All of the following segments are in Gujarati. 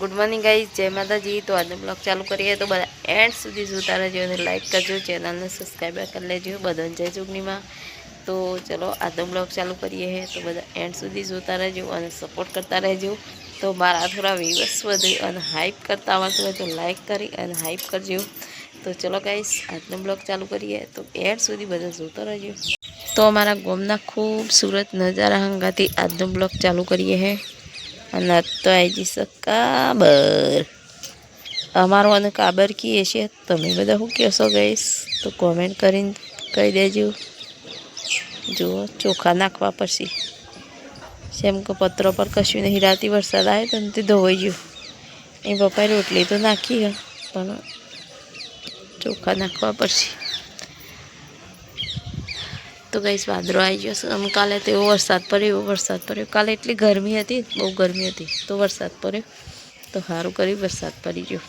ગુડ મોર્નિંગ ગાઈઝ જય માતાજી. તો આજનો બ્લોગ ચાલુ કરીએ તો બધા એન્ડ સુધી જોતા રહેજો અને લાઈક કરજો. ચેનલને સબસ્ક્રાઈબ કરી લેજો બધાને જય ચૂંટણીમાં. તો ચલો, આજનો બ્લોગ ચાલુ કરીએ. હે તો બધા એન્ડ સુધી જોતા રહેજો અને સપોર્ટ કરતા રહેજો. તો મારા થોડા વ્યૂઅર્સ વધે અને હાઇપ કરતા આવડતું હોય તો લાઇક કરી અને હાઇપ કરજો. તો ચલો ગાઈઝ આજનો બ્લોગ ચાલુ કરીએ. તો એન્ડ સુધી બધા જોતા રહેજો. તો અમારા ગોમના ખૂબસૂરત નજારા હંગાથી આજનો બ્લોગ ચાલુ કરીએ છે અને તો આવી જઈશ કાબર. અમારો અને કાબર કહીએ છીએ. તમે બધા શું કહેશો ગઈશ તો કોમેન્ટ કરીને કહી દેજો. જુઓ, ચોખા નાખવા પછી. જેમ કે પત્રો પર કશું નહીં રાતી વરસાદ આવે તો તે ધોવાઈ ગયું. એ પપ્પાએ રોટલી તો નાખી હ પણ ચોખા નાખવા પછી. તો ગઈશ વાદળો આવી ગયો છે. કાલે તો એવો વરસાદ પડ્યો, એવો વરસાદ પડ્યો. કાલે એટલી ગરમી હતી, બહુ ગરમી હતી, તો વરસાદ પડ્યો. તો સારું કર્યું, વરસાદ પડી ગયો.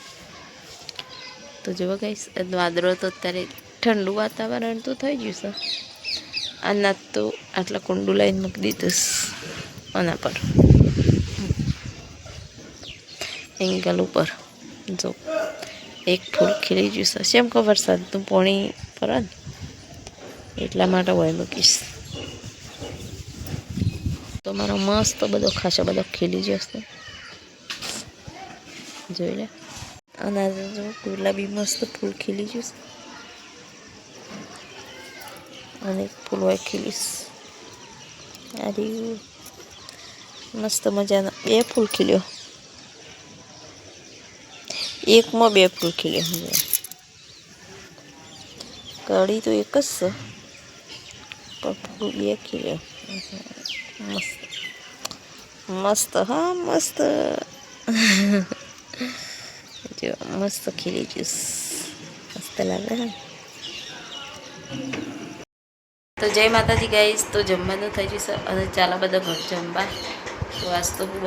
તો જુઓ ગઈશ વાદળો તો અત્યારે ઠંડુ વાતાવરણ તો થઈ ગયું છે. આના તો આટલા કુંડું લઈને મૂકી દીધું આના પર. એંગલ ઉપર. જો, એક ફૂલ ખીલી ગયું છે. શેમ કે વરસાદનું પાણી પર ને એટલા માટે હોય મૂકીશ. તો મારો મસ્ત બધો ખાસો બધો ખીલી જશે જોઈ લે. અને જો ગુલાબી મસ્ત ફૂલ ખીલી જશે અને ફૂલ હોય ખીલીશ. અરે મસ્ત મજાના બે ફૂલ ખીલ્યો. એકમાં બે ફૂલ ખીલ્યો. કળી તો એક જ છે. પણ ફૂલ મસ્ત મસ્ત હા મસ્ત જો મસ્ત ખીલી જ્યુસ મસ્ત લાગે તો જય માતાજી ગાઈસ તો જમવાનું થઈ જશે અને ચાલો બધા ઘર જમવા. તો આજ તો હું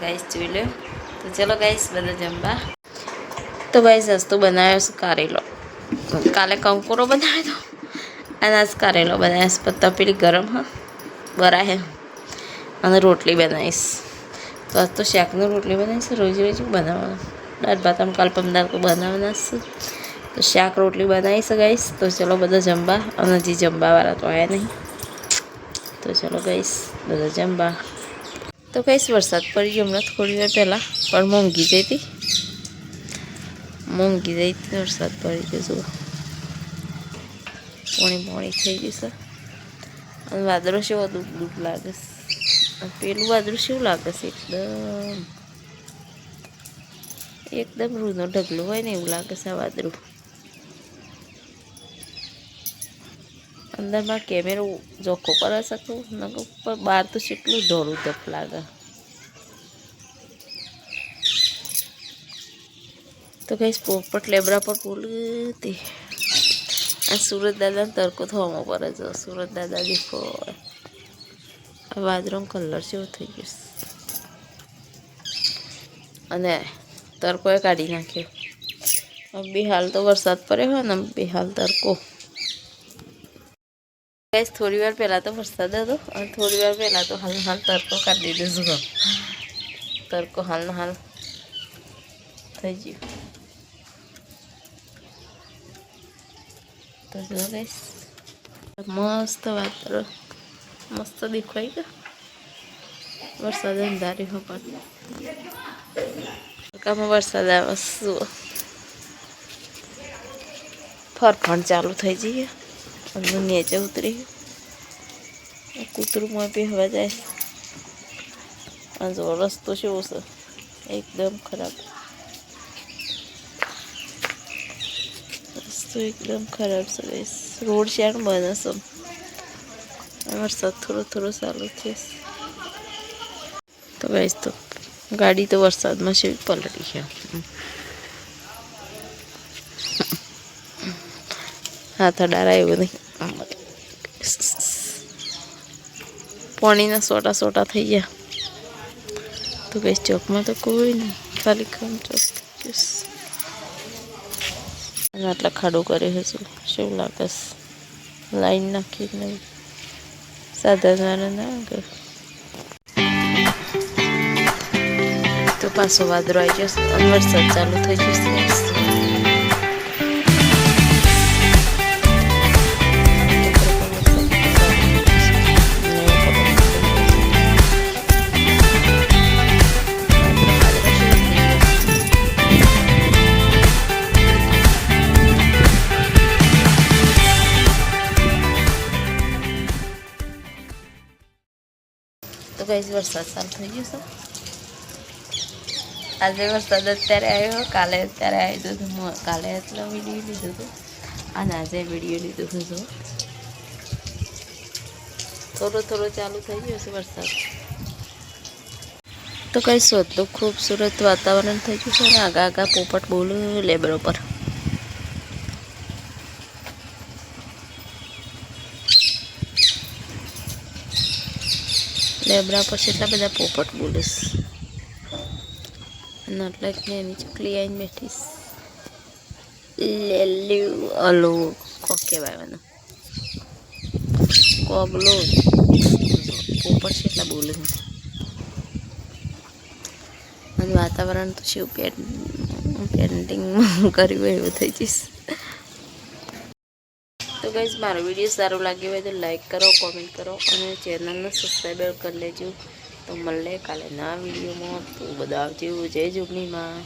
ગાઈસ જોઈ લો તો ચલો ગાઈસ બધા જમવા. તો ગાઈસ આજ તો બનાવ્યો છે કારેલો. કાલે કંકોરો બનાવ્યો હતો. અને આજ કારેલો બનાવીશ. પત્તા પેલી ગરમ, હા. બરા હે. અને રોટલી બનાવીશ. તો આજ તો શાકની રોટલી બનાવીશ. રોજ રોજ બનાવવાનું. દાળ ભાત આમ કાલ પમદાર બનાવવાના છે. તો શાક રોટલી બનાવી શકાઈશ તો ચલો બધા જમવા. અને હજી જમવાવાળા તો આવ્યા નહીં. તો ચલો ગઈશ બધા જમવા. તો કહીશ વરસાદ પડી ગયો હમણાં થોડી વાર પહેલાં. પણ મોંઘી જઈ હતી. મોંઘી જઈ હતી વરસાદ પડી ગયો, જુઓ. પોણી પોણી થઈ ગઈ છે. અને વાદળો છે દુઃખ દુઃખ લાગે છે. પેલું વાદળું શું લાગે છે? એકદમ. એકદમ રૂનો ઢગલો હોય ને એવું લાગે છે આ વાદળું. અંદરમાં કેમેરો જોખો પર શકું નકર ઉપર બહાર તો કેટલું ઢોળું ધપ લાગે. તો કઈ પોપટ લેબરા પર બોલતી. આ સુરત દાદાને તડકો થવામાં પડે છે સુરત દાદા દેખો આ વાદળો કલર જેવો થઈ ગયો છે. અને તડકોએ કાઢી નાખ્યો હવે બે હાલ તો વરસાદ પડ્યો હોય ને બે હાલ તડકો ગઈશ થોડી વાર પહેલાં તો વરસાદ હતો અને થોડી વાર પહેલાં તો હાલ હાલ તડકો કાઢી દીધો છે તડકો હાલનો હાલ થઈ ગયું તો જો ગઈશ મસ્ત વાતરો મસ્ત દેખાય કે વરસાદ અંધારી હો પણ કામાં વરસાદ આવે શું ફરફણ ચાલુ થઈ જઈએ અને નીચે ઉતરી કૂતરું બી હવા જાય અને જો રસ્તો શું છે એકદમ ખરાબ રસ્તો એકદમ ખરાબ છે guys. રોડ શ્યાણ બને છે વરસાદ થોડો થોડો ચાલુ થશે તો ગઈશ તો ગાડી તો વરસાદમાં છે પલટી છે હાથ અડારા એવું નહીં પાણીના સોટા સોટા થઈ ગયા તો કઈ ચોકમાં તો કોઈ નહીં ખાલી કામ ચોક અને આટલા ખાડો કરે છે શું? શું લાગે લાઈન નાખી નહીં? ના આગળ? તો પાછો વાદળો આવી જશે વરસાદ ચાલુ થઈ જશે તો વરસાદ ચાલુ થઈ ગયો છે આજે વરસાદ અત્યારે આવ્યો કાલે અત્યારે આવ્યો દીધું હું કાલે એટલો વીડિયો લીધો હતો અને આજે વીડિયો લીધો હતો થોડો થોડો ચાલુ થઈ ગયો છે વરસાદ તો કઈ શોધતું ખૂબસૂરત વાતાવરણ થઈ ગયું છે અને આગા આગા પોપટ બોલું લેબર પર લેબરા પર એટલા બધા પોપટ બોલીશ. અને એટલે મેં એની ચકલી આવીને બેઠીશ. લેલ્યુ, અલો, કોક કહેવાય મને કોબલો. પોપટ છે એટલા બોલે અને વાતાવરણ તો શું પેન્ટિંગ કર્યું એવું થઈ જઈશ. તો ગાઈઝ મારો વીડિયો સારો લાગ્યો હોય તો લાઇક કરો કોમેન્ટ કરો અને ચેનલને સબસ્ક્રાઈબ કરી લેજો. તો મળે કાલે ના વિડીયોમાં તો બધા આવજો. જય જોગણીમાં